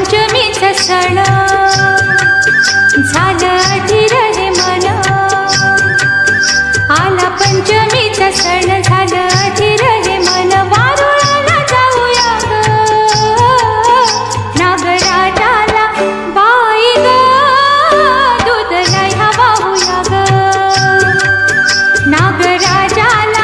पंचमीचा सण झालं धीर रे मन. आला पंचमीचा सण झालं धीर मन. वारुळाला जाऊया नागराजाला बाई ग. दूध लया वाहूया ग. नागराजाला